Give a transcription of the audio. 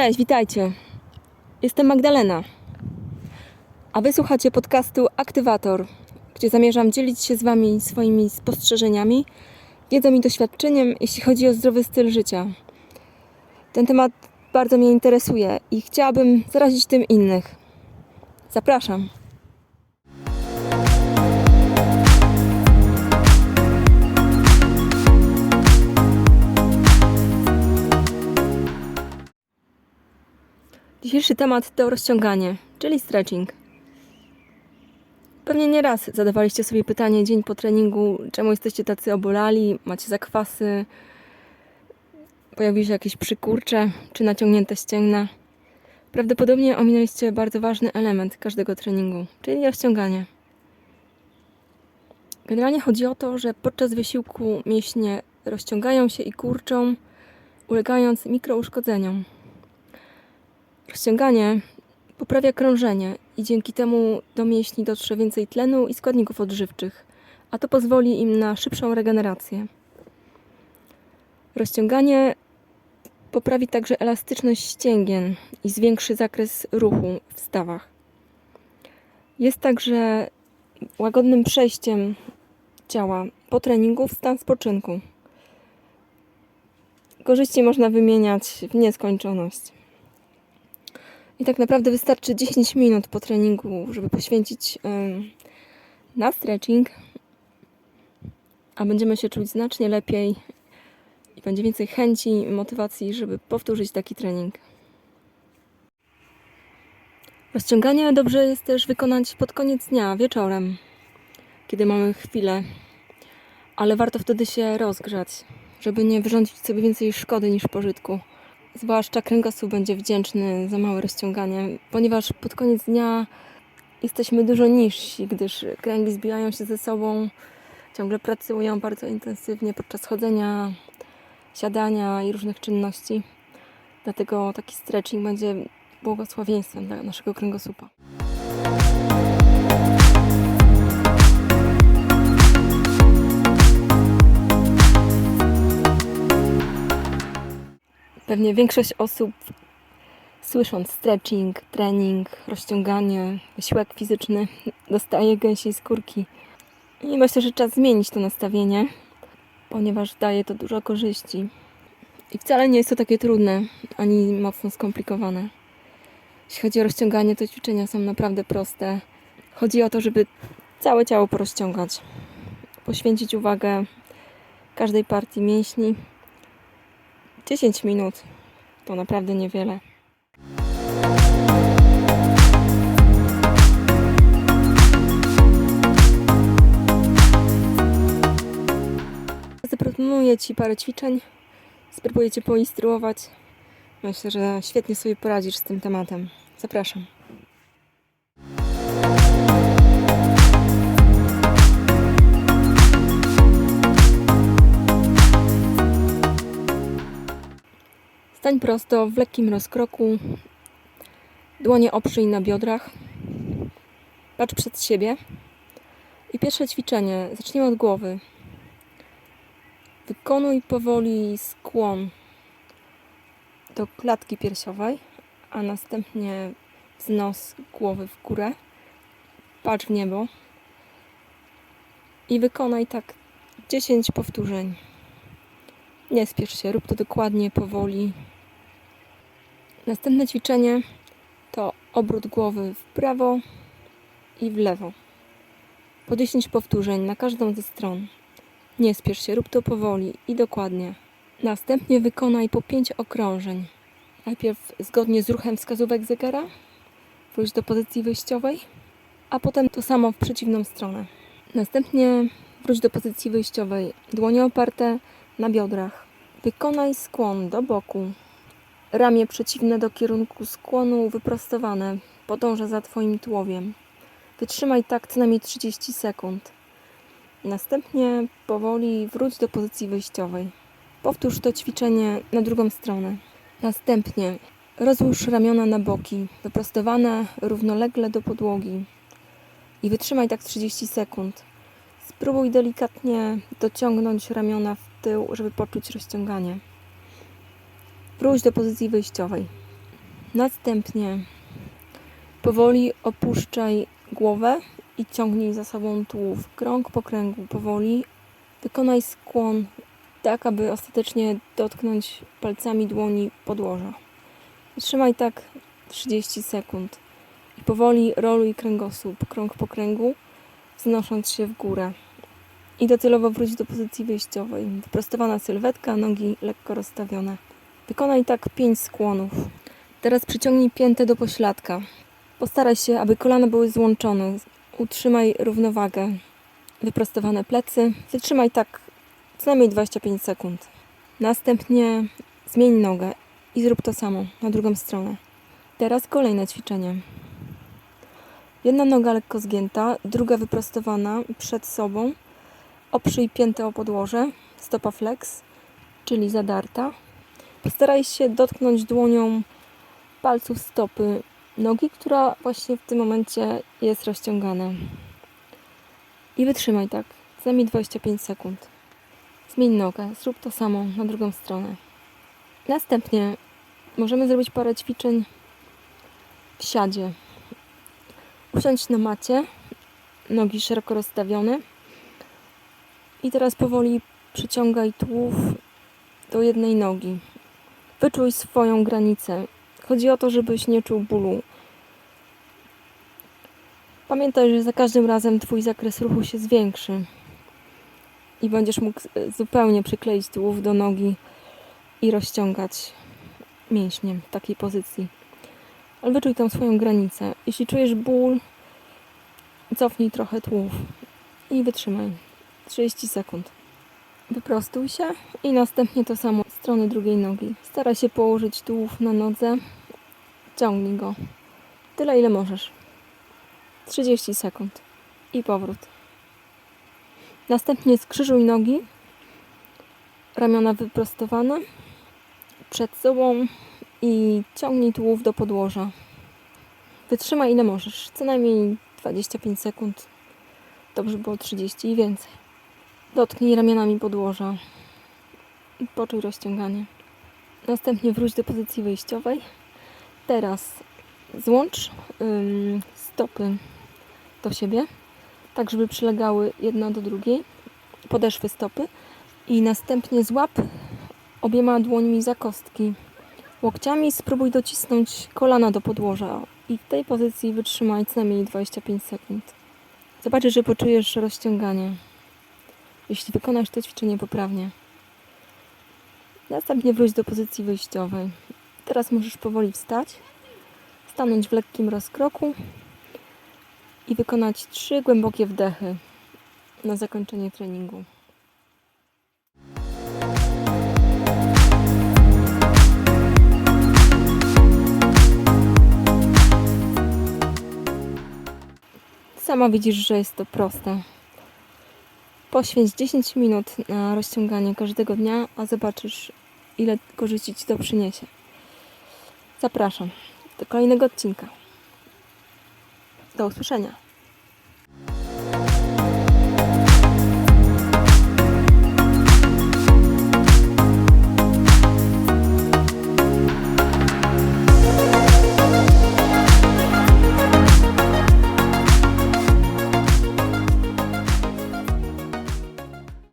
Cześć, witajcie. Jestem Magdalena. A wysłuchacie podcastu Aktywator, gdzie zamierzam dzielić się z Wami swoimi spostrzeżeniami, wiedzą i doświadczeniem, jeśli chodzi o zdrowy styl życia. Ten temat bardzo mnie interesuje i chciałabym zarazić tym innych. Zapraszam. Dzisiejszy temat to rozciąganie, czyli stretching. Pewnie nie raz zadawaliście sobie pytanie dzień po treningu, czemu jesteście tacy obolali, macie zakwasy, pojawiły się jakieś przykurcze czy naciągnięte ścięgna. Prawdopodobnie ominęliście bardzo ważny element każdego treningu, czyli rozciąganie. Generalnie chodzi o to, że podczas wysiłku mięśnie rozciągają się i kurczą, ulegając mikrouszkodzeniom. Rozciąganie poprawia krążenie i dzięki temu do mięśni dotrze więcej tlenu i składników odżywczych, a to pozwoli im na szybszą regenerację. Rozciąganie poprawi także elastyczność ścięgien i zwiększy zakres ruchu w stawach. Jest także łagodnym przejściem ciała po treningu w stan spoczynku. Korzyści można wymieniać w nieskończoność. I tak naprawdę wystarczy 10 minut po treningu, żeby poświęcić na stretching, a będziemy się czuć znacznie lepiej i będzie więcej chęci i motywacji, żeby powtórzyć taki trening. Rozciąganie dobrze jest też wykonać pod koniec dnia, wieczorem, kiedy mamy chwilę, ale warto wtedy się rozgrzać, żeby nie wyrządzić sobie więcej szkody niż pożytku. Zwłaszcza kręgosłup będzie wdzięczny za małe rozciąganie, ponieważ pod koniec dnia jesteśmy dużo niżsi, gdyż kręgi zbijają się ze sobą, ciągle pracują bardzo intensywnie podczas chodzenia, siadania i różnych czynności. Dlatego taki stretching będzie błogosławieństwem dla naszego kręgosłupa. Pewnie większość osób słysząc stretching, trening, rozciąganie, wysiłek fizyczny dostaje gęsiej skórki. I myślę, że czas zmienić to nastawienie, ponieważ daje to dużo korzyści. I wcale nie jest to takie trudne, ani mocno skomplikowane. Jeśli chodzi o rozciąganie, to ćwiczenia są naprawdę proste. Chodzi o to, żeby całe ciało porozciągać. Poświęcić uwagę każdej partii mięśni. 10 minut to naprawdę niewiele. Zaproponuję Ci parę ćwiczeń. Spróbuję Cię poinstruować. Myślę, że świetnie sobie poradzisz z tym tematem. Zapraszam. Stań prosto w lekkim rozkroku. Dłonie oprzyj na biodrach. Patrz przed siebie. I pierwsze ćwiczenie. Zacznijmy od głowy. Wykonuj powoli skłon do klatki piersiowej, a następnie wznos głowy w górę. Patrz w niebo. I wykonaj tak 10 powtórzeń. Nie spiesz się, rób to dokładnie, powoli. Następne ćwiczenie to obrót głowy w prawo i w lewo. Po 10 powtórzeń na każdą ze stron. Nie spiesz się, rób to powoli i dokładnie. Następnie wykonaj po 5 okrążeń. Najpierw zgodnie z ruchem wskazówek zegara, wróć do pozycji wyjściowej, a potem to samo w przeciwną stronę. Następnie wróć do pozycji wyjściowej, dłonie oparte na biodrach. Wykonaj skłon do boku. Ramię przeciwne do kierunku skłonu wyprostowane. Podąża za Twoim tułowiem. Wytrzymaj tak co najmniej 30 sekund. Następnie powoli wróć do pozycji wyjściowej. Powtórz to ćwiczenie na drugą stronę. Następnie rozłóż ramiona na boki, wyprostowane równolegle do podłogi. I wytrzymaj tak 30 sekund. Spróbuj delikatnie dociągnąć ramiona w tył, żeby poczuć rozciąganie. Wróć do pozycji wyjściowej. Następnie powoli opuszczaj głowę i ciągnij za sobą tułów krąg po kręgu powoli. Wykonaj skłon tak, aby ostatecznie dotknąć palcami dłoni podłoża. Trzymaj tak 30 sekund i powoli roluj kręgosłup krąg po kręgu, wznosząc się w górę. I docelowo wróć do pozycji wyjściowej. Wyprostowana sylwetka, nogi lekko rozstawione. Wykonaj tak 5 skłonów. Teraz przyciągnij piętę do pośladka. Postaraj się, aby kolana były złączone. Utrzymaj równowagę. Wyprostowane plecy. Wytrzymaj tak co najmniej 25 sekund. Następnie zmień nogę i zrób to samo na drugą stronę. Teraz kolejne ćwiczenie. Jedna noga lekko zgięta, druga wyprostowana przed sobą. Oprzyj piętę o podłoże, stopa flex, czyli zadarta. Postaraj się dotknąć dłonią palców stopy nogi, która właśnie w tym momencie jest rozciągana. I wytrzymaj tak, co najmniej 25 sekund. Zmień nogę, zrób to samo na drugą stronę. Następnie możemy zrobić parę ćwiczeń w siadzie. Usiądź na macie, nogi szeroko rozstawione. I teraz powoli przyciągaj tułów do jednej nogi. Wyczuj swoją granicę. Chodzi o to, żebyś nie czuł bólu. Pamiętaj, że za każdym razem Twój zakres ruchu się zwiększy i będziesz mógł zupełnie przykleić tułów do nogi i rozciągać mięśnie w takiej pozycji. Ale wyczuj tą swoją granicę. Jeśli czujesz ból, cofnij trochę tułów i wytrzymaj 30 sekund. Wyprostuj się i następnie to samo strony drugiej nogi. Staraj się położyć tułów na nodze, ciągnij go. Tyle ile możesz. 30 sekund i powrót. Następnie skrzyżuj nogi, ramiona wyprostowane przed sobą i ciągnij tułów do podłoża. Wytrzymaj ile możesz, co najmniej 25 sekund. Dobrze było 30 i więcej. Dotknij ramionami podłoża poczuj rozciąganie. Następnie wróć do pozycji wyjściowej. Teraz złącz ym, stopy do siebie, tak żeby przylegały jedna do drugiej, podeszwy stopy i następnie złap obiema dłońmi za kostki. Łokciami spróbuj docisnąć kolana do podłoża i w tej pozycji wytrzymaj co najmniej 25 sekund. Zobaczysz, że poczujesz rozciąganie, jeśli wykonasz to ćwiczenie poprawnie. Następnie wróć do pozycji wyjściowej. Teraz możesz powoli wstać, stanąć w lekkim rozkroku i wykonać trzy głębokie wdechy na zakończenie treningu. Sama widzisz, że jest to proste. Poświęć 10 minut na rozciąganie każdego dnia, a zobaczysz, ile korzyści Ci to przyniesie. Zapraszam do kolejnego odcinka. Do usłyszenia.